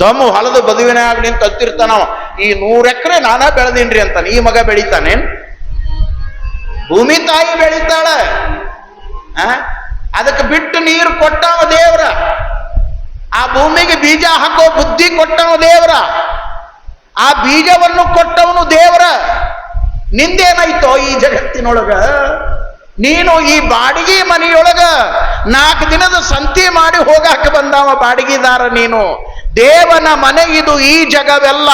ಸೋಮು ಹೊಲದ ಬದುವಿನಾಗ ನಿಂತ ಹತ್ತಿರ್ತಾನವ ಈ ನೂರ್ ಎಕರೆ ನಾನಾ ಬೆಳೆದಿನ್ರಿ ಅಂತಾನೆ ಈ ಮಗ ಬೆಳಿತಾನೆ? ಭೂಮಿ ತಾಯಿ ಬೆಳಿತಾಳೆ? ಅದಕ್ಕೆ ಬಿಟ್ಟು ನೀರು ಕೊಟ್ಟವ ದೇವ್ರ. ಆ ಭೂಮಿಗೆ ಬೀಜ ಹಾಕೋ ಬುದ್ಧಿ ಕೊಟ್ಟವ ದೇವ್ರ. ಆ ಬೀಜವನ್ನು ಕೊಟ್ಟವನು ದೇವ್ರ. ನಿಂದೇನಾಯ್ತೋ ಈ ಜಗತ್ತಿನೊಳಗ? ನೀನು ಈ ಬಾಡಿಗೆ ಮನೆಯೊಳಗ ನಾಲ್ಕು ದಿನದ ಸಂತಿ ಮಾಡಿ ಹೋಗಾಕ ಬಂದಾವ ಬಾಡಿಗೆದಾರ ನೀನು. ದೇವನ ಮನೆ ಇದು ಈ ಜಗವೆಲ್ಲ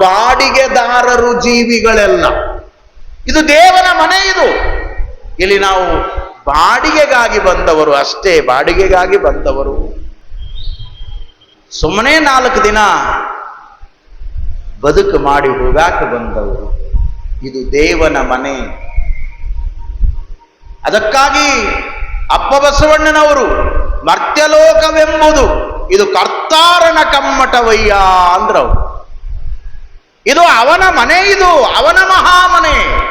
ಬಾಡಿಗೆದಾರರು ಜೀವಿಗಳೆಲ್ಲ. ಇದು ದೇವನ ಮನೆ ಇದು. ಇಲ್ಲಿ ನಾವು ಬಾಡಿಗೆಗಾಗಿ ಬಂದವರು ಅಷ್ಟೇ, ಬಾಡಿಗೆಗಾಗಿ ಬಂದವರು. ಸುಮ್ಮನೆ ನಾಲ್ಕು ದಿನ ಬದುಕು ಮಾಡಿ ಹೋಗಾಕ ಬಂದವರು. ಇದು ದೇವನ ಮನೆ. ಅದಕ್ಕಾಗಿ ಅಪ್ಪ ಬಸವಣ್ಣನವರು ಮರ್ತ್ಯಲೋಕವೆಂಬುದು ಇದು ಕರ್ತಾರನ ಕಮ್ಮಟವಯ್ಯ ಅಂದ್ರವು ಇದು ಅವನ ಮನೆ ಇದು, ಅವನ ಮಹಾಮನೆ.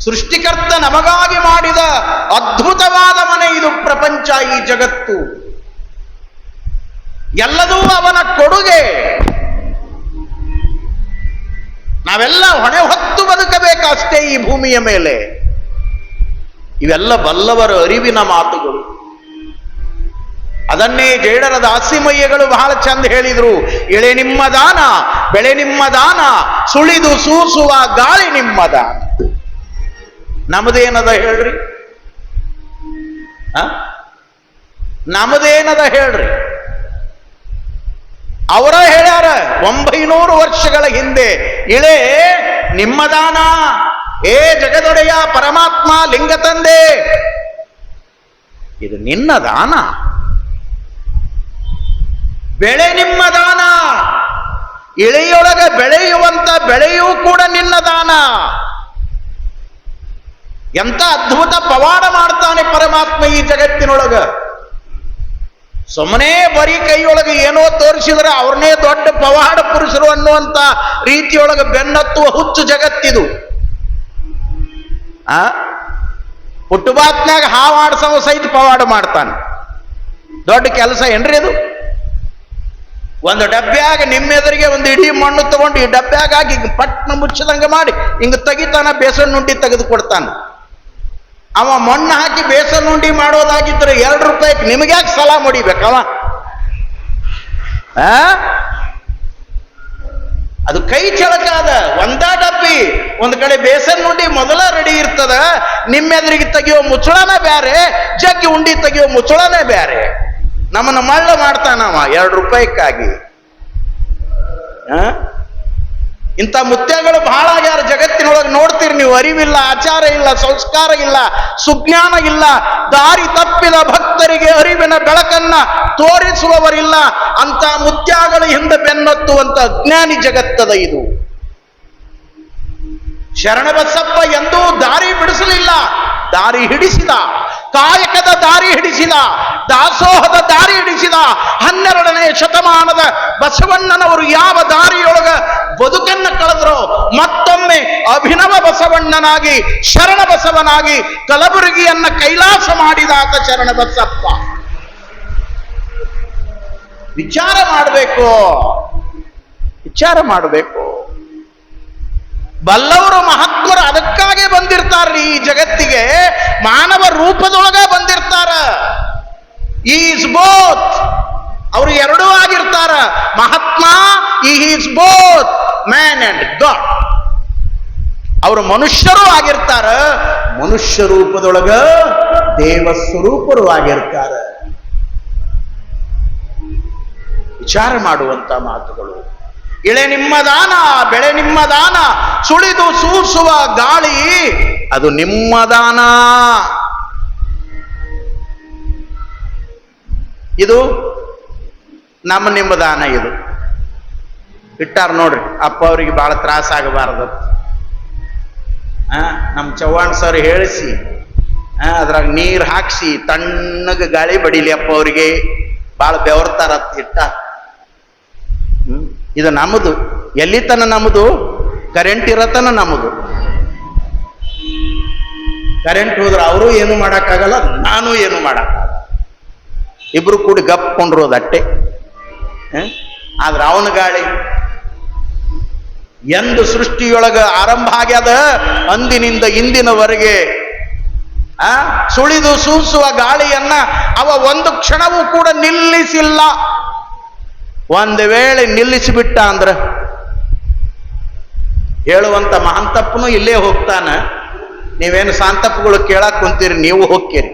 ಸೃಷ್ಟಿಕರ್ತ ನಮಗಾಗಿ ಮಾಡಿದ ಅದ್ಭುತವಾದ ಮನೆ ಇದು ಪ್ರಪಂಚ ಈ ಜಗತ್ತು. ಎಲ್ಲದೂ ಅವನ ಕೊಡುಗೆ. ನಾವೆಲ್ಲ ಹೊಣೆ ಹೊತ್ತು ಬದುಕಬೇಕಷ್ಟೇ ಈ ಭೂಮಿಯ ಮೇಲೆ. ಇವೆಲ್ಲ ಬಲ್ಲವರ ಅರಿವಿನ ಮಾತುಗಳು. ಅದನ್ನೇ ಜೇಡರ ದಾಸಿಮಯ್ಯಗಳು ಬಹಳ ಚಂದ ಹೇಳಿದ್ರು. ಎಳೆ ನಿಮ್ಮ ದಾನ, ಬೆಳೆ ನಿಮ್ಮ ದಾನ, ಸುಳಿದು ಸೂಸುವ ಗಾಳಿ ನಿಮ್ಮ ದಾನ. ನಮದೇನದ ಹೇಳ್ರಿ? ನಮದೇನದ ಹೇಳ್ರಿ? ಅವರ ಹೇಳ್ಯಾರ, ಒಂಬೈನೂರು ವರ್ಷಗಳ ಹಿಂದೆ, ಇಳೆ ನಿಮ್ಮ ದಾನ, ಏ ಜಗದೊಡೆಯ ಪರಮಾತ್ಮ ಲಿಂಗ ತಂದೆ, ಇದು ನಿನ್ನ ದಾನ. ಬೆಳೆ ನಿಮ್ಮ ದಾನ. ಇಳೆಯೊಳಗ ಬೆಳೆಯುವಂತ ಬೆಳೆಯೂ ಕೂಡ ನಿನ್ನ ದಾನ. ಎಂತ ಅದ್ಭುತ ಪವಾಡ ಮಾಡ್ತಾನೆ ಪರಮಾತ್ಮ ಈ ಜಗತ್ತಿನೊಳಗ. ಸುಮ್ಮನೆ ಬರೀ ಕೈಯೊಳಗೆ ಏನೋ ತೋರಿಸಿದ್ರೆ ಅವ್ರನ್ನೇ ದೊಡ್ಡ ಪವಾಡ ಪುರುಷರು ಅನ್ನುವಂತ ರೀತಿಯೊಳಗೆ ಬೆನ್ನತ್ತುವ ಹುಚ್ಚು ಜಗತ್ತಿದು. ಆ? ಹುಟ್ಟುಬಾತ್ನಾಗ ಹಾವಾಡ್ಸವ ಸಹಿತ ಪವಾಡ ಮಾಡ್ತಾನೆ. ದೊಡ್ಡ ಕೆಲಸ ಏನ್ರಿ ಅದು? ಒಂದು ಡಬ್ಬ್ಯಾಗ ನಿಮ್ಮೆದುರಿಗೆ ಒಂದು ಇಡೀ ಮಣ್ಣು ತಗೊಂಡು ಈ ಡಬ್ಬ್ಯಾಗ ಹಾಕಿ ಪಟ್ನ ಮುಚ್ಚಿದಂಗೆ ಮಾಡಿ ಹಿಂಗ ತೆಗಿತಾನ, ಬೇಸನ್ ನುಂಡಿ ತೆಗೆದು ಕೊಡ್ತಾನ ಅವ ಮಣ್ಣು ಹಾಕಿ ಬೇಸನ್ ಉಂಡಿ ಮಾಡೋದಾಗಿದ್ರೆ ಎರಡು ರೂಪಾಯಿಗೆ ನಿಮಗ್ಯಾಕೆ ಸಲ ಮುಡಿಬೇಕವ? ಅದು ಕೈ ಚಳಕಾದ ಒಂದ ಡಬ್ಬಿ, ಒಂದ್ ಕಡೆ ಬೇಸನ್ ಉಂಡಿ ಮೊದಲ ರೆಡಿ ಇರ್ತದ. ನಿಮ್ಮೆದುರಿಗೆ ತೆಗಿಯೋ ಮುಚ್ಚಳನೇ ಬ್ಯಾರೆ, ಜಗ್ಗಿ ಉಂಡಿ ತೆಗಿಯೋ ಮುಚ್ಚಳನೇ ಬ್ಯಾರೆ. ನಮ್ಮನ್ನ ಮಳ್ಳ ಮಾಡ್ತಾನವ ಎರಡು ರೂಪಾಯಿಕ್ಕಾಗಿ? ಇಂಥ ಮುತ್ಯಗಳು ಬಹಳ ಆಗ್ಯಾರ ಜಗತ್ತಿನೊಳಗೆ ನೋಡ್ತೀರಿ ನೀವು, ಅರಿವಿಲ್ಲ, ಆಚಾರ ಇಲ್ಲ, ಸಂಸ್ಕಾರ ಇಲ್ಲ, ಸುಜ್ಞಾನ ಇಲ್ಲ, ದಾರಿ ತಪ್ಪಿದ ಭಕ್ತರಿಗೆ ಅರಿವಿನ ಬೆಳಕನ್ನ ತೋರಿಸುವವರಿಲ್ಲ. ಅಂತ ಮುತ್ಯಗಳ ಹಿಂದೆ ಬೆನ್ನತ್ತುವಂತ ಅಜ್ಞಾನಿ ಜಗತ್ತದ ಇದು. ಶರಣಬಸಪ್ಪ ಎಂದೂ ದಾರಿ ಬಿಡಿಸಲಿಲ್ಲ, ದಾರಿ ಹಿಡಿಸಿದ. ಕಾಯಕದ ದಾರಿ ಹಿಡಿಸಿದ, ದಾಸೋಹದ ದಾರಿ ಹಿಡಿಸಿದ ಹನ್ನೆರಡನೇ ಶತಮಾನದ ಬಸವಣ್ಣನವರು ಯಾವ ದಾರಿಯೊಳಗ ಬದುಕನ್ನ ಕಳೆದ್ರು, ಮತ್ತೊಮ್ಮೆ ಅಭಿನವ ಬಸವಣ್ಣನಾಗಿ, ಶರಣ ಬಸವನಾಗಿ ಕಲಬುರಗಿಯನ್ನ ಕೈಲಾಸ ಮಾಡಿದಾತ ಶರಣ ಬಸಪ್ಪ. ವಿಚಾರ ಮಾಡಬೇಕು. ವಿಚಾರ ಮಾಡಬೇಕು. ಬಲ್ಲವರು ಮಹತ್ವರು ಅದಕ್ಕಾಗೆ ಬಂದಿರ್ತಾರ್ರಿ ಈ ಜಗತ್ತಿಗೆ. ಮಾನವ ರೂಪದೊಳಗ ಬಂದಿರ್ತಾರ. ಈಸ್ ಬೋತ್ ಅವರು ಎರಡೂ ಆಗಿರ್ತಾರ. Mahatma is both man and god ಅವರು ಮನುಷ್ಯರು ಆಗಿರ್ತಾರ. ಮನುಷ್ಯ ರೂಪದೊಳಗ ದೇವ ಸ್ವರೂಪರು ಆಗಿರ್ತಾರ. ವಿಚಾರ ಮಾಡುವಂತ ಮಾತುಗಳು. ಇಳೆ ನಿಮ್ಮ ದಾನ, ಬೆಳೆ ನಿಮ್ಮ ದಾನ, ಸುಳಿದು ಸೂಸುವ ಗಾಳಿ, ಅದು ನಿಮ್ಮ ದಾನ. ಇದು ನಮ್ಮ ನಿಮ್ಮ ದಾನ ಇದು. ಇಟ್ಟಾರ ನೋಡ್ರಿ, ಅಪ್ಪ ಅವ್ರಿಗೆ ಬಹಳ ತ್ರಾಸ ಆಗಬಾರದು. ಆ ನಮ್ಮ ಚವ್ಹಾಣ್ ಸರ್ ಹೇಳಿಸಿ ಅದ್ರಾಗ ನೀರು ಹಾಕ್ಸಿ, ತಣ್ಣಗೆ ಗಾಳಿ ಬಡಿಲಿ ಅಪ್ಪ ಅವ್ರಿಗೆ. ಭಾಳ ಬೆವರ್ತಾರ ಇಟ್ಟ ಇದು ನಮ್ಮದು. ಎಲ್ಲಿತನ ನಮ್ಮದು? ಕರೆಂಟ್ ಇರತನ ನಮ್ಮದು. ಕರೆಂಟ್ ಹೋದ್ರೆ ಅವರು ಏನು ಮಾಡೋಕ್ಕಾಗಲ್ಲ, ನಾನು ಏನು ಮಾಡೋಕ್ಕಾಗಲ್ಲ. ಇಬ್ರು ಕೂಡಿ ಗಪ್ಕೊಂಡ್ರು ಅದಟ್ಟೆ ಆದ್ರೆ ಅವನ ಗಾಳಿ ಎಂದು ಸೃಷ್ಟಿಯೊಳಗ ಆರಂಭ ಆಗ್ಯದ, ಅಂದಿನಿಂದ ಇಂದಿನವರೆಗೆ. ಆ? ಸುಳಿದು ಸೂಸುವ ಗಾಳಿಯನ್ನ ಅವ ಒಂದು ಕ್ಷಣವೂ ಕೂಡ ನಿಲ್ಲಿಸಿಲ್ಲ. ಒಂದು ವೇಳೆ ನಿಲ್ಲಿಸಿಬಿಟ್ಟ ಅಂದ್ರೆ ಹೇಳುವಂಥ ಮಹಂತಪ್ಪನೂ ಇಲ್ಲೇ ಹೋಗ್ತಾನೆ. ನೀವೇನು ಸಾಂತಪ್ಪಗಳು ಕೇಳಕ್ಕೆ ಕುಂತೀರಿ, ನೀವು ಹೋಗ್ತೀರಿ.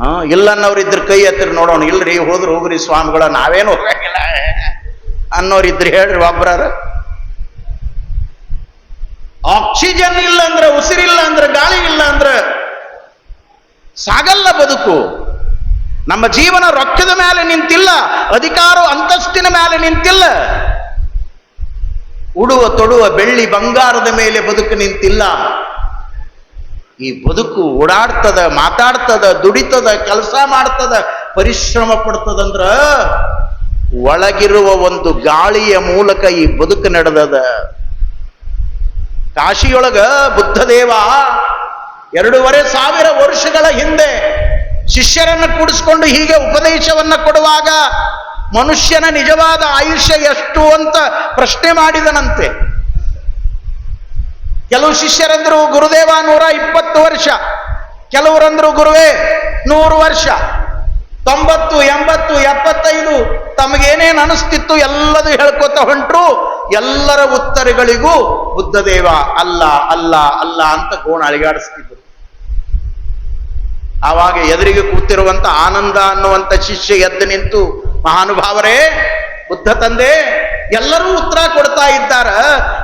ಹಾ ಇಲ್ಲನ್ನವ್ರಿದ್ರ ಕೈ ಹತ್ತಿರ ನೋಡೋಣ. ಇಲ್ರಿ, ಹೋದ್ರು ಹೋಗ್ರಿ ಸ್ವಾಮಿಗಳ, ನಾವೇನು ಹೋಗಂಗಿಲ್ಲ ಅನ್ನೋರಿದ್ರಿ ಹೇಳ್ರಿ ಒಬ್ರಾರ. ಆಕ್ಸಿಜನ್ ಇಲ್ಲ ಅಂದ್ರೆ ಉಸಿರಿಲ್ಲ ಅಂದ್ರೆ ಗಾಳಿ ಇಲ್ಲ ಅಂದ್ರೆ ಸಾಗಲ್ಲ ಬದುಕು. ನಮ್ಮ ಜೀವನ ರೊಕ್ಕದ ಮೇಲೆ ನಿಂತಿಲ್ಲ ಅಧಿಕಾರ ಅಂತಸ್ತಿನ ಮೇಲೆ ನಿಂತಿಲ್ಲ. ಉಡುವ ತೊಡುವ ಬೆಳ್ಳಿ ಬಂಗಾರದ ಮೇಲೆ ಬದುಕು ನಿಂತಿಲ್ಲ. ಈ ಬದುಕು ಓಡಾಡ್ತದ, ಮಾತಾಡ್ತದ, ದುಡಿತದ, ಕೆಲಸ ಮಾಡ್ತದ, ಪರಿಶ್ರಮ ಪಡ್ತದಂದ್ರ ಒಳಗಿರುವ ಒಂದು ಗಾಳಿಯ ಮೂಲಕ ಈ ಬದುಕು ನಡೆದದ. ಕಾಶಿಯೊಳಗ ಬುದ್ಧದೇವ ಎರಡೂವರೆ ಸಾವಿರ ವರ್ಷಗಳ ಹಿಂದೆ ಶಿಷ್ಯರನ್ನು ಕೂಡಿಸ್ಕೊಂಡು ಹೀಗೆ ಉಪದೇಶವನ್ನ ಕೊಡುವಾಗ ಮನುಷ್ಯನ ನಿಜವಾದ ಆಯುಷ್ಯ ಎಷ್ಟು ಅಂತ ಪ್ರಶ್ನೆ ಮಾಡಿದನಂತೆ. ಕೆಲವು ಶಿಷ್ಯರಂದ್ರು ಗುರುದೇವ ನೂರ ಇಪ್ಪತ್ತು ವರ್ಷ, ಕೆಲವರಂದ್ರು ಗುರುವೇ ನೂರು ವರ್ಷ, ತೊಂಬತ್ತು, ಎಂಬತ್ತು, ಎಪ್ಪತ್ತೈದು, ತಮಗೇನೇನು ಅನಿಸ್ತಿತ್ತು ಎಲ್ಲದೂ ಹೇಳ್ಕೊತ ಹೊಂಟ್ರು, ಎಲ್ಲರ ಉತ್ತರಗಳಿಗೂ ಬುದ್ಧದೇವ ಅಲ್ಲ ಅಲ್ಲ ಅಲ್ಲ ಅಂತ ಗೋಣ ಅಳಿಗಾಡಿಸ್ತಿದ್ರು. ಆವಾಗ ಎದುರಿಗೆ ಕೂತಿರುವಂತ ಆನಂದ ಅನ್ನುವಂತ ಶಿಷ್ಯ ಎದ್ದು ನಿಂತು, ಮಹಾನುಭಾವರೇ, ಬುದ್ಧ ತಂದೆ, ಎಲ್ಲರೂ ಉತ್ತರ ಕೊಡ್ತಾ ಇದ್ದಾರ.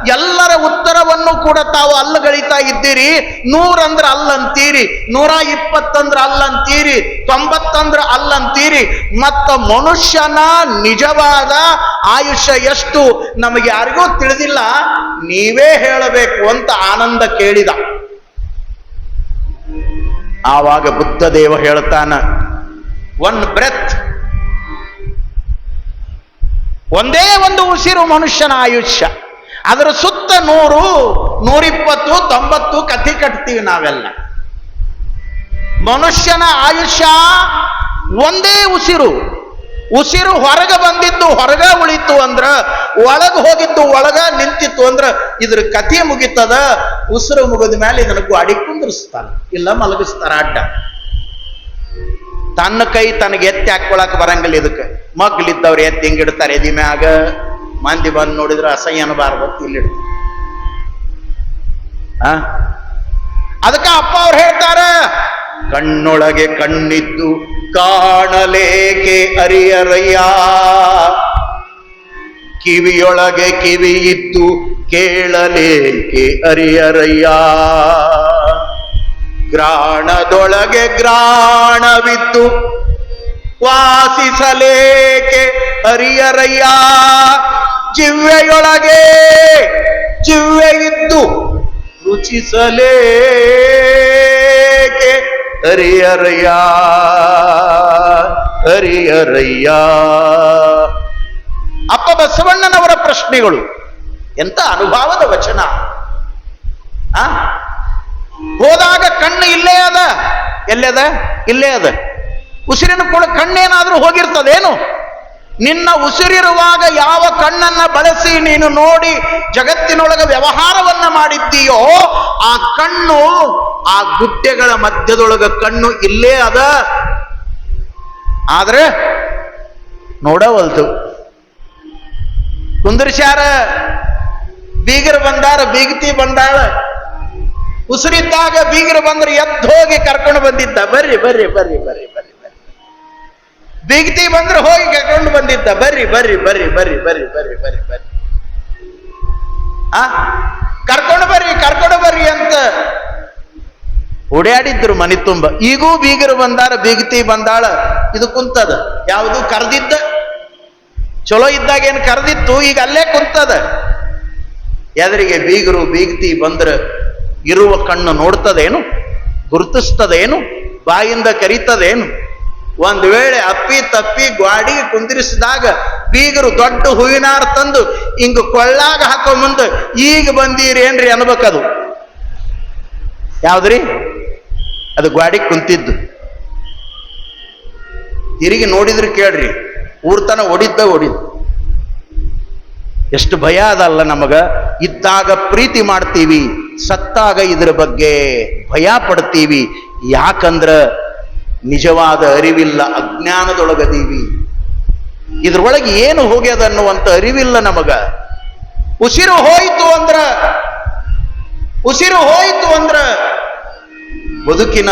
ಎಲ್ಲರ ಉತ್ತರವನ್ನು ಕೂಡ ತಾವು ಅಲ್ಲಗಳಿತಾ ಇದ್ದೀರಿ. ನೂರಂದ್ರ ಅಲ್ಲಂತೀರಿ. ನೂರ ಇಪ್ಪತ್ತಂದ್ರ ಅಲ್ಲಂತೀರಿ. ತೊಂಬತ್ತಂದ್ರ ಅಲ್ಲಂತೀರಿ. ಮತ್ತ ಮನುಷ್ಯನ ನಿಜವಾದ ಆಯುಷ್ಯ ಎಷ್ಟು ನಮಗೆ ಯಾರಿಗೂ ತಿಳಿದಿಲ್ಲ. ನೀವೇ ಹೇಳಬೇಕು ಅಂತ ಆನಂದ ಕೇಳಿದ. ಆವಾಗ ಬುದ್ಧದೇವ ಹೇಳ್ತಾನ ಒನ್ ಬ್ರೆತ್, ಒಂದೇ ಒಂದು ಉಸಿರು ಮನುಷ್ಯನ ಆಯುಷ್ಯ. ಅದರ ಸುತ್ತ ನೂರು, ನೂರಿಪ್ಪತ್ತು, ತೊಂಬತ್ತು ಕಥೆ ಕಟ್ತೀವಿ ನಾವೆಲ್ಲ. ಮನುಷ್ಯನ ಆಯುಷ್ಯ ಒಂದೇ ಉಸಿರು. ಉಸಿರು ಹೊರಗ ಬಂದಿದ್ದು ಹೊರಗ ಉಳಿತು ಅಂದ್ರ, ಒಳಗ ಹೋಗಿದ್ದು ಒಳಗ ನಿಂತಿತ್ತು ಅಂದ್ರ, ಇದ್ರ ಕಥೆ ಮುಗಿತದ ಉಸಿರು ಮುಗಿದ ಮೇಲೆ ಇದನ್ನು ಗಾಡಿ ಕುಂದಿರಿಸ್ತಾನೆ. ಇಲ್ಲ ಮಲಗಿಸ್ತಾರ ಅಡ್ಡ. ತನ್ನ ಕೈ ತನಗೆ ಎತ್ತಿ ಹಾಕೊಳಕ್ ಬರಂಗಿಲ್ಲ ಇದಕ್ಕೆ. ಮಗ್ಲಿದ್ದವ್ರು ಎತ್ತಿ ಹಿಂಗಿಡ್ತಾರೆ ಎದಿ ಮ್ಯಾಗ. ಮಂದಿ ಬಂದು ನೋಡಿದ್ರೆ ಅಸಹ್ಯ ಅನ್ಬಾರ್ದು ಇಲ್ಲಿ ಇಲ್ಲಿಡ್ತಾರೆ ಅದಕ್ಕ ಅಪ್ಪ ಅವ್ರು ಹೇಳ್ತಾರ, ಕಣ್ಣೊಳಗೆ ಕಣ್ಣಿದ್ದು ಕಾಣಲೇಕೆ ಅರಿಯರಯ್ಯ? ಕಿವಿಯೊಳಗೆ ಕಿವಿ ಇದ್ದು ಕೇಳಲೇಕೆ ಅರಿಯರಯ್ಯ? ಗ್ರಾಣದೊಳಗೆ ಗ್ರಾಣವಿದ್ದು ವಾಸಿಸಲೇಕೆ ಅರಿಯರಯ್ಯ? ಜಿವ್ವೆಯೊಳಗೆ ಜಿವ್ವೆ ಇದ್ದು ರುಚಿಸಲೇಕೆ ಅರಿಯರಯ್ಯ? ಅರಿಯರಯ್ಯ. ಅಪ್ಪ ಬಸವಣ್ಣನವರ ಪ್ರಶ್ನೆಗಳು. ಎಂತ ಅನುಭವದ ವಚನ? ಆ? ಹೋದಾಗ ಕಣ್ಣು ಇಲ್ಲೇ ಅದ. ಎಲ್ಲದ ಇಲ್ಲೇ ಅದ. ಉಸಿರಿನ ಕೂಡ ಕಣ್ಣೇನಾದ್ರೂ ಹೋಗಿರ್ತದೇನು? ನಿನ್ನ ಉಸಿರಿರುವಾಗ ಯಾವ ಕಣ್ಣನ್ನ ಬಳಸಿ ನೀನು ನೋಡಿ ಜಗತ್ತಿನೊಳಗ ವ್ಯವಹಾರವನ್ನ ಮಾಡಿದ್ದೀಯೋ, ಆ ಕಣ್ಣು, ಆ ಗುಡ್ಡೆಗಳ ಮಧ್ಯದೊಳಗ ಕಣ್ಣು ಇಲ್ಲೇ ಅದ. ಆದ್ರೆ ನೋಡವಲ್ದು. ಕುಂದರ್ಸ್ಯಾರ? ಬೀಗರು ಬಂದಾರ ಬೀಗತಿ ಬಂದಾಳ ಉಸಿರಿದ್ದಾಗ ಬೀಗರು ಬಂದ್ರೆ ಎದ್ದು ಹೋಗಿ ಕರ್ಕೊಂಡು ಬಂದಿದ್ದ ಬರ್ರಿ ಬರ್ರಿ ಬರ್ರಿ ಬರ್ರಿ ಬರ್ರಿ ಬರ್ರಿ ಬೀಗತಿ ಬಂದ್ರೆ ಹೋಗಿ ಕರ್ಕೊಂಡು ಬಂದಿದ್ದ ಬರ್ರಿ ಬರ್ರಿ ಬರ್ರಿ ಬರ್ರಿ ಬರ್ರಿ ಬರ್ರಿ ಬರ್ರಿ ಬರ್ರಿ ಆ ಕರ್ಕೊಂಡು ಬರ್ರಿ ಕರ್ಕೊಂಡು ಬರ್ರಿ ಅಂತ ಓಡಾಡಿದ್ರು ಮನೆ ತುಂಬ ಈಗೂ ಬೀಗರು ಬಂದಾರ ಬೀಗತಿ ಬಂದಾಳ ಇದು ಕುಂತದ ಯಾವುದು ಕರೆದಿದ್ದ ಚಲೋ ಇದ್ದಾಗ ಏನು ಕರೆದಿತ್ತು ಈಗ ಅಲ್ಲೇ ಕುಂತದ ಎದರಿಗೆ ಬೀಗರು ಬೀಗತಿ ಬಂದ್ರೆ ಇರುವ ಕಣ್ಣು ನೋಡ್ತದೇನು? ಗುರುತಿಸ್ತದೇನು? ಬಾಯಿಂದ ಕರೀತದೇನು? ಒಂದು ವೇಳೆ ಅಪ್ಪಿ ತಪ್ಪಿ ಗ್ವಾಡಿಗೆ ಕುಂದಿರಿಸಿದಾಗ ಬೀಗರು ದೊಡ್ಡ ಹೂವಿನಾರ ತಂದು ಹಿಂಗ ಕೊಳ್ಳಾಗ ಹಾಕೋ ಮುಂದೆ ಈಗ ಬಂದೀರಿ ಏನ್ರಿ ಅನ್ಬೇಕದು. ಯಾವ್ದ್ರಿ? ಅದು ಗ್ವಾಡಿ ಕುಂತಿದ್ದು. ತಿರುಗಿ ನೋಡಿದ್ರೆ ಕೇಳ್ರಿ ಊರ್ತನ ಒಡಿದ್ದ ಒಡಿದ್. ಎಷ್ಟು ಭಯ ಅದಲ್ಲ ನಮಗ. ಇದ್ದಾಗ ಪ್ರೀತಿ ಮಾಡ್ತೀವಿ, ಸತ್ತಾಗ ಇದ್ರ ಬಗ್ಗೆ ಭಯ ಪಡ್ತೀವಿ. ಯಾಕಂದ್ರ ನಿಜವಾದ ಅರಿವಿಲ್ಲ, ಅಜ್ಞಾನದೊಳಗದೀವಿ. ಇದ್ರೊಳಗೆ ಏನು ಹೋಗ್ಯದ ಅನ್ನುವಂತ ಅರಿವಿಲ್ಲ ನಮಗ. ಉಸಿರು ಹೋಯಿತು ಅಂದ್ರ, ಉಸಿರು ಹೋಯಿತು ಅಂದ್ರ ಬದುಕಿನ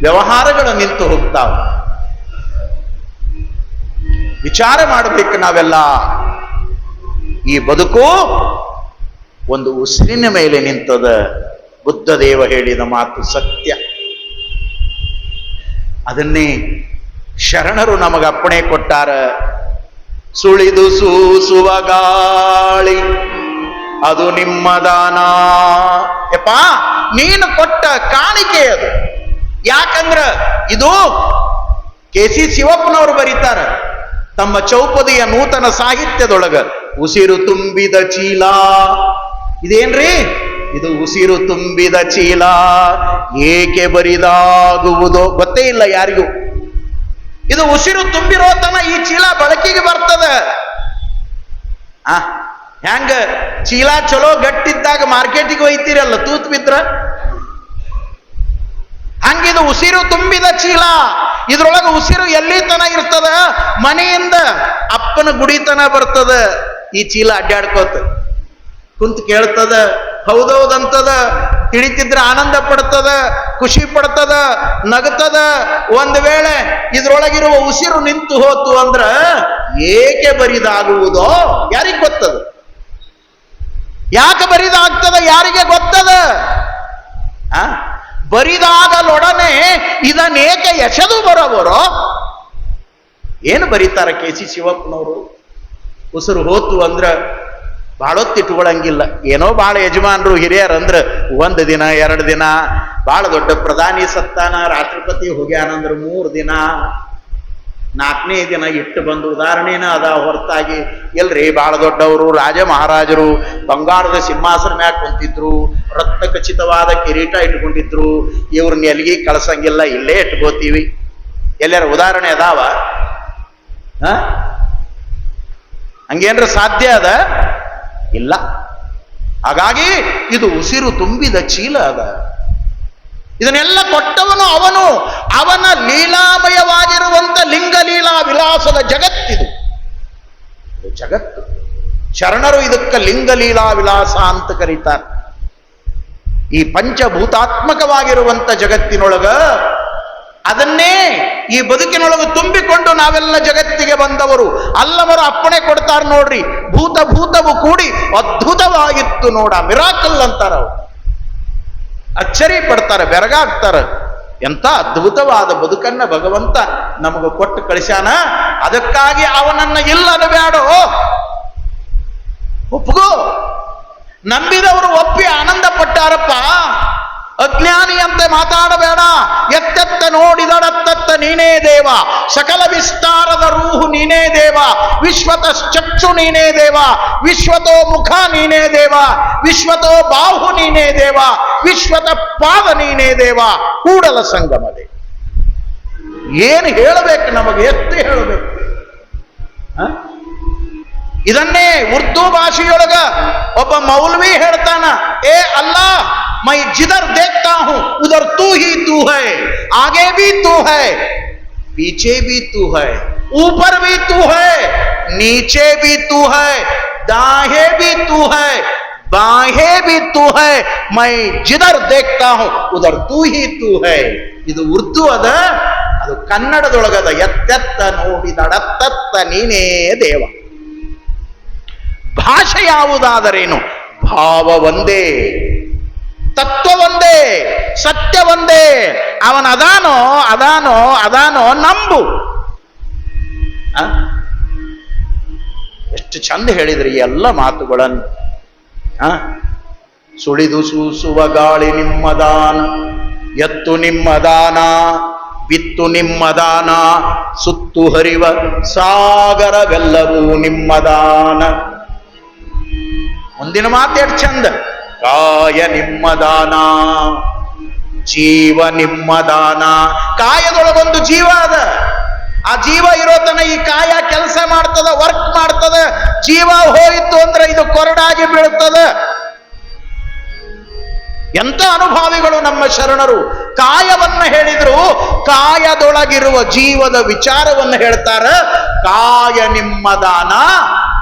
ವ್ಯವಹಾರಗಳು ನಿಂತು ಹೋಗ್ತಾವ. ವಿಚಾರ ಮಾಡಬೇಕು ನಾವೆಲ್ಲ. ಈ ಬದುಕು ಒಂದು ಉಸಿರಿನ ಮೇಲೆ ನಿಂತದ ಬುದ್ಧ ದೇವ ಹೇಳಿದ ಮಾತು ಸತ್ಯ. ಅದನ್ನೇ ಶರಣರು ನಮಗ ಅಪ್ಪಣೆ ಕೊಟ್ಟಾರ. ಸುಳಿದು ಸೂಸುವ ಗಾಳಿ, ಅದು ನಿಮ್ಮ ದಾನ. ಯಪ್ಪ, ನೀನು ಕೊಟ್ಟ ಕಾಣಿಕೆ ಅದು. ಯಾಕಂದ್ರ ಇದು ಕೆ ಸಿ ಶಿವಪ್ಪನವರು ಬರೀತಾರ. ತಮ್ಮ ಚೌಪದಿಯ ನೂತನ ಸಾಹಿತ್ಯದೊಳಗ ಉಸಿರು ತುಂಬಿದ ಚೀಲ. ಇದೇನ್ರಿ? ಇದು ಉಸಿರು ತುಂಬಿದ ಚೀಲ. ಏಕೆ ಬರಿದಾಗುವುದೋ ಗೊತ್ತೇ ಇಲ್ಲ ಯಾರಿಗೂ. ಇದು ಉಸಿರು ತುಂಬಿರೋ ತನ ಈ ಚೀಲ ಬಳಕೆಗೆ ಬರ್ತದ. ಆ ಹೆಂಗ ಚೀಲ ಚಲೋ ಗಟ್ಟಿದ್ದಾಗ ಮಾರ್ಕೆಟಿಗೆ ಒಯ್ತೀರಲ್ಲ ತೂತ್ ಬಿದ್ರ ಹಂಗಿದು ಉಸಿರು ತುಂಬಿದ ಚೀಲ. ಇದ್ರೊಳಗೆ ಉಸಿರು ಎಲ್ಲಿ ತನ ಇರ್ತದ? ಮನೆಯಿಂದ ಅಪ್ಪನ ಗುಡಿತನ ಬರ್ತದ? ಈ ಚೀಲ ಅಡ್ಡಾಡ್ಕೋತ. ಕುಂತ ಕೇಳ್ತದ, ಹೌದೌದಂತದ, ತಿಳಿತಿದ್ರೆ ಆನಂದ ಪಡ್ತದ, ಖುಷಿ ಪಡ್ತದ, ನಗ್ತದ. ಒಂದ್ ವೇಳೆ ಇದ್ರೊಳಗಿರುವ ಉಸಿರು ನಿಂತು ಹೋತು ಅಂದ್ರ ಏಕೆ ಬರಿದಾಗುವುದೋ ಯಾರಿಗೆ ಗೊತ್ತದ? ಯಾಕೆ ಬರಿದಾಗ್ತದ, ಯಾರಿಗೆ ಗೊತ್ತದ? ಆ? ಬರಿದಾಗಲೊಡನೆ ಇದನ್ನೇಕೆ ಎಸೆದು ಬರೋವರು? ಏನು ಬರೀತಾರೆ ಕೆ ಸಿ ಶಿವಪ್ಪನವರು? ಉಸಿರು ಹೋತು ಅಂದ್ರ ಭಾಳೊತ್ತು ಇಟ್ಕೊಳಂಗಿಲ್ಲ ಏನೋ ಭಾಳ ಯಜಮಾನರು ಹಿರಿಯರು ಅಂದ್ರ ಒಂದು ದಿನ, ಎರಡು ದಿನ ಭಾಳ ದೊಡ್ಡ ಪ್ರಧಾನಿ ಸತ್ತಾನ, ರಾಷ್ಟ್ರಪತಿ ಹೋಗ್ಯಾನಂದ್ರ ಮೂರು ದಿನ. ನಾಲ್ಕನೇ ದಿನ ಇಟ್ಟು ಬಂದು ಉದಾಹರಣೆನ ಅದ ಹೊರತಾಗಿ, ಎಲ್ರಿ ಭಾಳ ದೊಡ್ಡವರು, ರಾಜ ಮಹಾರಾಜರು, ಬಂಗಾರದ ಸಿಂಹಾಸನ ಮ್ಯಾಗ ಕುಂತಿದ್ರು ರಕ್ತ ಖಚಿತವಾದ ಕಿರೀಟ ಇಟ್ಕೊಂಡಿದ್ರು ಇವ್ರನ್ನ ಎಲ್ಲಿಗೆ ಕಳ್ಸಂಗಿಲ್ಲ, ಇಲ್ಲೇ ಇಟ್ಕೋತೀವಿ. ಎಲ್ಲರ ಉದಾಹರಣೆ ಅದಾವ? ಹಂಗೇನ್ರ ಸಾಧ್ಯ ಅದ? ಇಲ್ಲ. ಹಾಗಾಗಿ ಇದು ಉಸಿರು ತುಂಬಿದ ಚೀಲ ಅದ. ಇದನ್ನೆಲ್ಲ ಕೊಟ್ಟವನು ಅವನು. ಅವನ ಲೀಲಾಮಯವಾಗಿರುವಂಥ ಲಿಂಗಲೀಲಾ ವಿಲಾಸದ ಜಗತ್ತಿದು. ಜಗತ್ತು. ಶರಣರು ಇದಕ್ಕೆ ಲಿಂಗಲೀಲಾ ವಿಲಾಸ ಅಂತ ಕರೀತಾರೆ. ಈ ಪಂಚಭೂತಾತ್ಮಕವಾಗಿರುವಂಥ ಜಗತ್ತಿನೊಳಗ ಅದನ್ನೇ ಈ ಬದುಕಿನೊಳಗೆ ತುಂಬಿಕೊಂಡು ನಾವೆಲ್ಲ ಜಗತ್ತಿಗೆ ಬಂದವರು. ಅಲ್ಲವರು ಅಪ್ಪಣೆ ಕೊಡ್ತಾರೆ ನೋಡ್ರಿ. ಭೂತ ಭೂತವು ಕೂಡಿ ಅದ್ಭುತವಾಗಿತ್ತು ನೋಡ. ಮಿರಾಕಲ್ ಅಂತಾರ ಅವ್ರು ಅಚ್ಚರಿ ಪಡ್ತಾರೆ ಬೆರಗಾಗ್ತಾರೆ. ಎಂಥ ಅದ್ಭುತವಾದ ಬದುಕನ್ನ ಭಗವಂತ ನಮಗೆ ಕೊಟ್ಟು ಕಳಿಸ್ಯಾನ? ಅದಕ್ಕಾಗಿ ಅವನನ್ನ ಇಲ್ಲ ಬೇಡೋ ಒಪ್ಕೋ ನಂಬಿದವರು ಒಪ್ಪಿ ಆನಂದ ಪಟ್ಟಾರಪ್ಪ ಅಜ್ಞಾನಿಯಂತೆ ಮಾತಾಡಬೇಡ. ಎತ್ತೆತ್ತ ನೋಡಿದಡತ್ತತ್ತ ನೀನೇ ದೇವ. ಸಕಲ ವಿಸ್ತಾರದ ರೂಹು ನೀನೇ ದೇವ. ವಿಶ್ವತ ಚಕ್ಷು ನೀನೇ ದೇವ. ವಿಶ್ವತೋ ಮುಖ ನೀನೇ ದೇವ. ವಿಶ್ವತೋ ಬಾಹು ನೀನೇ ದೇವ. ವಿಶ್ವತ ಪಾದ ನೀನೇ ದೇವ. ಕೂಡಲ ಸಂಗಮದೆ ಏನು ಹೇಳಬೇಕು ನಮಗೆ? ಎತ್ತಿ ಹೇಳಬೇಕು? ಇದನ್ನೇ ಉರ್ದು ಭಾಷೆಯೊಳಗ ಒಬ್ಬ ಮೌಲ್ವಿ ಹೇಳ್ತಾನ, ಏ ಅಲ್ಲ ಮೈ ಜಿದರ್ ದೇಖ್ತಾ ಹೂं ಉದರ್ ತೂ ही तू है आगे भी तू है पीछे भी तू है ऊपर भी तू है नीचे भी तू है दाहे भी तू है बाहे भी तू है मैं जिधर देखता हूं उधर तू ही तू है ಇದು ಉರ್ದು ಅದ ಅದು ಕನ್ನಡದೊಳಗದ ಎತ್ತೆತ್ತ ನೋಡಿದಡತ್ತತ್ತ ನೀನೇ ದೇವ ಭಾಷೆ ಯಾವುದಾದರೇನು ಭಾವ ಒಂದೇ ತತ್ವ ಒಂದೇ ಸತ್ಯ ಒಂದೇ ಅವನ ಅದಾನೋ ಅದಾನೋ ಅದಾನೋ ನಂಬು? ಎಷ್ಟು ಚಂದ ಹೇಳಿದ್ರಿ ಎಲ್ಲ ಮಾತುಗಳನ್ನು. ಆ? ಸುಳಿದು ಸೂಸುವ ಗಾಳಿ ನಿಮ್ಮದಾನ ಎತ್ತು ನಿಮ್ಮದಾನ ಬಿತ್ತು ನಿಮ್ಮದಾನ ಸುತ್ತು ಹರಿವ ಸಾಗರವೆಲ್ಲವೂ ನಿಮ್ಮದಾನ ಮುಂದಿನ ಮಾತು ಎಷ್ಟು ಚಂದ. ಕಾಯ ನಿಮ್ಮದಾನ. ಜೀವ ನಿಮ್ಮ ದಾನ ಕಾಯದೊಳಗೊಂದು ಜೀವ ಅದ. ಆ ಜೀವ ಇರೋ ತನ ಈ ಕಾಯ ಕೆಲಸ ಮಾಡ್ತದ ವರ್ಕ್ ಮಾಡ್ತದ. ಜೀವ ಹೋಯಿತು ಅಂದ್ರೆ ಇದು ಕೊರಡಾಗಿ ಬೀಳುತ್ತದೆ. ಎಂತ ಅನುಭಾವಿಗಳು ನಮ್ಮ ಶರಣರು. ಕಾಯವನ್ನ ಹೇಳಿದ್ರು, ಕಾಯದೊಳಗಿರುವ ಜೀವದ ವಿಚಾರವನ್ನು ಹೇಳ್ತಾರ. ಕಾಯ ನಿಮ್ಮ ದಾನ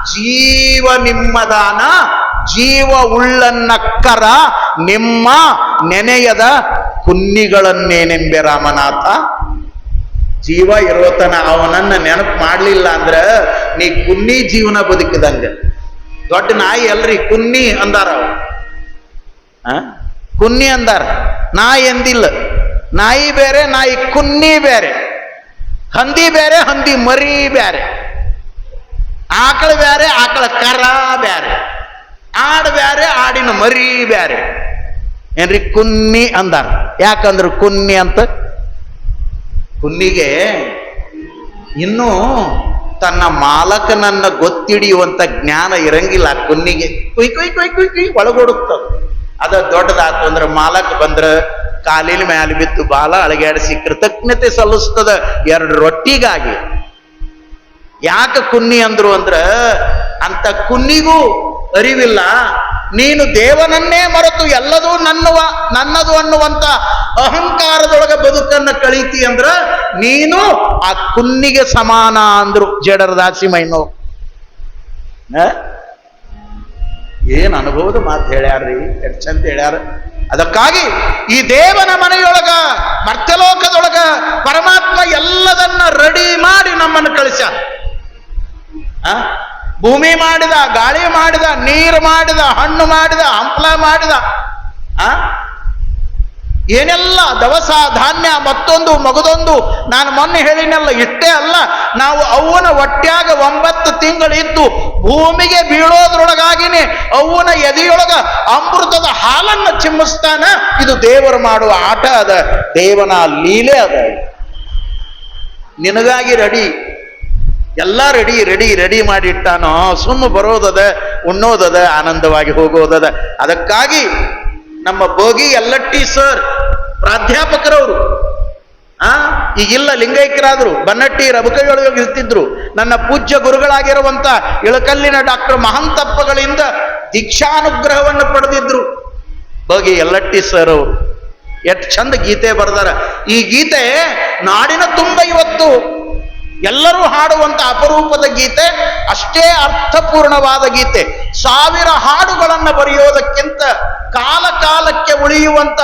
ಜೀವ ನಿಮ್ಮ ದಾನ ಜೀವ ಉಳ್ಳನ್ನಕ್ಕರ ನಿಮ್ಮ ನೆನೆಯದ ಕುನ್ನಿಗಳನ್ನೇನೆಂಬೆ ರಾಮನಾಥ. ಜೀವ ಇರೋತನ ಅವನನ್ನ ನೆನಪು ಮಾಡಲಿಲ್ಲ ಅಂದ್ರ ನೀ ಕುನ್ನಿ ಜೀವನ ಬದುಕಿದಂಗ. ದೊಡ್ಡ ನಾಯಿ ಅಲ್ರಿ, ಕುನ್ನಿ ಅಂದಾರ ಕುನ್ನಿ ಅಂದಾರ. ನಾಯಿ ಎಂದಿಲ್ಲ. ನಾಯಿ ಬೇರೆ, ನಾಯಿ ಕುನ್ನಿ ಬೇರೆ. ಹಂದಿ ಬೇರೆ, ಹಂದಿ ಮರಿ ಬೇರೆ. ಆಕಳ ಬೇರೆ, ಆಕಳ ಕರ ಬೇರೆ. ಆಡ್ ಬ್ಯಾರೆ, ಆಡಿನ ಮರಿ ಬ್ಯಾರೆ. ಏನ್ರಿ? ಕುನ್ನಿ ಅಂದಾರ. ಯಾಕಂದ್ರ ಕುನ್ನಿ ಅಂತ? ಕುನ್ನಿಗೆ ಇನ್ನೂ ತನ್ನ ಮಾಲಕನನ್ನ ಗೊತ್ತಿಡಿಯುವಂತ ಜ್ಞಾನ ಇರಂಗಿಲ್ಲ ಕುನ್ನಿಗೆ. ಕುಯ್ ಕುಯ್ ಕುಯ್ ಕುಯ್ ಕುಯ್ ಒಳಗೊಡುತ್ತದ ಅದ ದೊಡ್ಡದಾತು ಅಂದ್ರೆ ಮಾಲಕ್ ಬಂದ್ರ ಕಾಲಿನ ಮ್ಯಾಲ ಬಿದ್ದು ಬಾಲ ಅಳಗ್ಯಾಡಿಸಿ ಕೃತಜ್ಞತೆ ಸಲ್ಲಿಸ್ತದ ಎರಡು ರೊಟ್ಟಿಗಾಗಿ. ಯಾಕ ಕುನ್ನಿ ಅಂದ್ರು ಅಂದ್ರ ಅಂತ ಕುನ್ನಿಗೂ ಅರಿವಿಲ್ಲ. ನೀನು ದೇವನನ್ನೇ ಮರೆತು ಎಲ್ಲದೂ ನನ್ನವ, ನನ್ನದು ಅನ್ನುವಂತ ಅಹಂಕಾರದೊಳಗೆ ಬದುಕನ್ನ ಕಳೀತಿ ಅಂದ್ರ ನೀನು ಆ ಕುನ್ನಿಗೆ ಸಮಾನ ಅಂದ್ರು ಜಡರ ದಾಸಿಮೈನು ಏನ್ ಅನುಭವದ ಮಾತು ಹೇಳ್ಯಾರ್ರಿ? ಎಷ್ಟು ಚಂದ ಹೇಳ್ಯಾರ. ಅದಕ್ಕಾಗಿ ಈ ದೇವನ ಮನೆಯೊಳಗ, ಮರ್ತ್ಯಲೋಕದೊಳಗ ಪರಮಾತ್ಮ ಎಲ್ಲದನ್ನ ರೆಡಿ ಭೂಮಿ ಮಾಡಿದ, ಗಾಳಿ ಮಾಡಿದ, ನೀರು ಮಾಡಿದ, ಹಣ್ಣು ಮಾಡಿದ, ಹಂಪಲ ಮಾಡಿದ, ಆ? ಏನೆಲ್ಲ ದವಸ, ಧಾನ್ಯ, ಮತ್ತೊಂದು, ಮಗದೊಂದು, ನಾನು ಮೊನ್ನೆ ಹೇಳಿನಲ್ಲ ಇಷ್ಟೇ ಅಲ್ಲ. ನಾವು ಅವನ ಹೊಟ್ಯಾಗ ಒಂಬತ್ತು ತಿಂಗಳಿದ್ದು, ಭೂಮಿಗೆ ಬೀಳೋದ್ರೊಳಗಾಗಿನೇ ಅವನ ಎದೆಯೊಳಗ ಅಮೃತದ ಹಾಲನ್ನು ಚಿಮ್ಮಿಸ್ತಾನ. ಇದು ದೇವರು ಮಾಡುವ ಆಟ ಅದ, ದೇವನ ಲೀಲೆ ಅದ. ನಿನಗಾಗಿ ರೆಡಿ. ಎಲ್ಲ ರೆಡಿ ರೆಡಿ ರೆಡಿ ಮಾಡಿಟ್ಟಾನೋ ಸುಮ್ಮ ಬರೋದದ, ಉಣ್ಣೋದದ, ಆನಂದವಾಗಿ ಹೋಗೋದದ. ಅದಕ್ಕಾಗಿ ನಮ್ಮ ಬೋಗಿ ಎಲ್ಲಟ್ಟಿ ಸರ್ ಪ್ರಾಧ್ಯಾಪಕರವರು. ಆ, ಈಗಿಲ್ಲ ಲಿಂಗೈಕ್ಯರಾದ್ರು, ಬನ್ನಟ್ಟಿ ರಬಕೈಯೊಳಗೆ ಇರ್ತಿದ್ರು. ನನ್ನ ಪೂಜ್ಯ ಗುರುಗಳಾಗಿರುವಂತ ಇಳಕಲ್ಲಿನ ಡಾಕ್ಟರ್ ಮಹಂತಪ್ಪಗಳಿಂದ ದೀಕ್ಷಾನುಗ್ರಹವನ್ನು ಪಡೆದಿದ್ರು. ಬೋಗಿ ಎಲ್ಲಟ್ಟಿ ಸರ್ ಅವರು. ಎಷ್ಟು ಚಂದ ಗೀತೆ ಬರ್ದಾರ. ಈ ಗೀತೆ ನಾಡಿನ ತುಂಬ ಇವತ್ತು. ಎಲ್ಲರೂ ಹಾಡುವಂತ ಅಪರೂಪದ ಗೀತೆ, ಅಷ್ಟೇ ಅರ್ಥಪೂರ್ಣವಾದ ಗೀತೆ. ಸಾವಿರ ಹಾಡುಗಳನ್ನು ಬರೆಯೋದಕ್ಕಿಂತ ಕಾಲ ಕಾಲಕ್ಕೆ ಉಳಿಯುವಂತ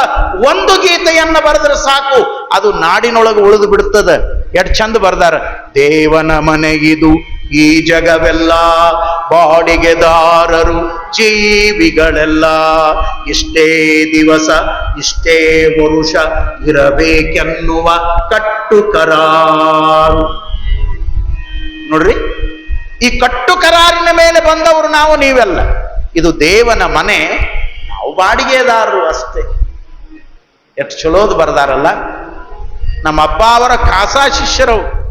ಒಂದು ಗೀತೆಯನ್ನು ಬರೆದ್ರೆ ಸಾಕು, ಅದು ನಾಡಿನೊಳಗೆ ಉಳಿದು ಬಿಡುತ್ತದೆ ಎಷ್ಟು ಚಂದ ಬರ್ದಾರ, ದೇವನ ಮನೆಗಿದು ಈ ಜಗವೆಲ್ಲ, ಬಾಡಿಗೆದಾರರು, ಜೀವಿಗಳೆಲ್ಲ, ಇಷ್ಟೇ ದಿವಸ, ಇಷ್ಟೇ ಪುರುಷ ಇರಬೇಕೆನ್ನುವ ಕಟ್ಟು ಕರಾರು ನೋಡ್ರಿ? ಈ ಕಟ್ಟು ಕರಾರಿನ ಮೇಲೆ ಬಂದವರು ನಾವು, ನೀವೆಲ್ಲ. ಇದು ದೇವನ ಮನೆ, ನಾವು ಬಾಡಿಗೆದಾರರು ಅಷ್ಟೇ. ಎಷ್ಟು ಚಲೋದು ಬರ್ದಾರಲ್ಲ? ನಮ್ಮ ಅಪ್ಪ ಅವರ ಖಾಸಾ ಶಿಷ್ಯರವು